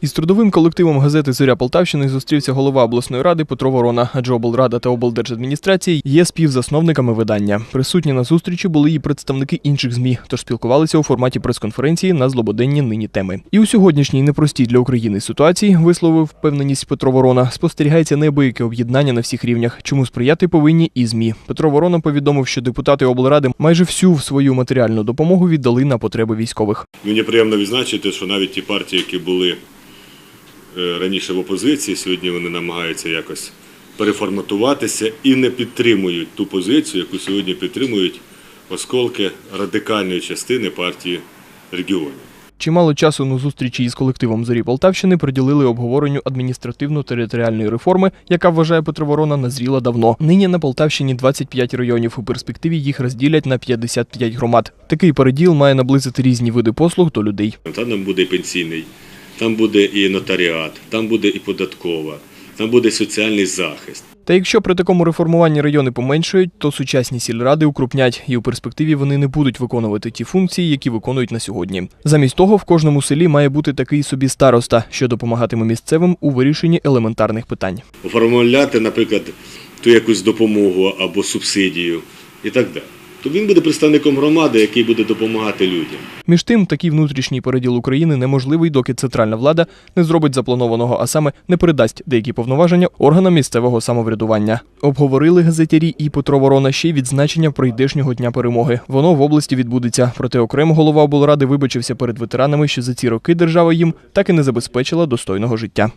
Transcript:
Із трудовим колективом газети Зоря Полтавщини зустрівся голова обласної ради Петро Ворона, адже облрада та облдержадміністрації є співзасновниками видання. Присутні на зустрічі були і представники інших змі, тож спілкувалися у форматі прес-конференції на злободенні нині теми. І у сьогоднішній непростій для України ситуації висловив впевненість Петро Ворона. Спостерігається неабияке об'єднання на всіх рівнях, чому сприяти повинні і змі. Петро Ворона повідомив, що депутати облради майже всю свою матеріальну допомогу віддали на потреби військових. Мені приємно відзначити, що навіть ті партії, які були раніше в опозиції, сьогодні вони намагаються якось переформатуватися і не підтримують ту позицію, яку сьогодні підтримують осколки радикальної частини партії регіонів. Чимало часу на зустрічі із колективом зорі Полтавщини приділили обговоренню адміністративно-територіальної реформи, яка вважає Петро Ворона назріла давно. Нині на Полтавщині 25 районів. У перспективі їх розділять на 55 громад. Такий переділ має наблизити різні види послуг до людей. Там буде пенсійний, там буде і нотаріат, там буде і податкова, там буде соціальний захист. Та якщо при такому реформуванні райони поменшують, то сучасні сільради укрупнять, і у перспективі вони не будуть виконувати ті функції, які виконують на сьогодні. Замість того, в кожному селі має бути такий собі староста, що допомагатиме місцевим у вирішенні елементарних питань. оформляти, наприклад, ту якусь допомогу або субсидію і так далі. То він буде представником громади, який буде допомагати людям. Між тим, такий внутрішній переділ України неможливий, доки центральна влада не зробить запланованого, а саме не передасть деякі повноваження органам місцевого самоврядування. Обговорили газетярі і Петро Ворона ще й відзначення прийдешнього дня перемоги. Воно в області відбудеться. Проте окремо голова облради вибачився перед ветеранами, що за ці роки держава їм так і не забезпечила достойного життя.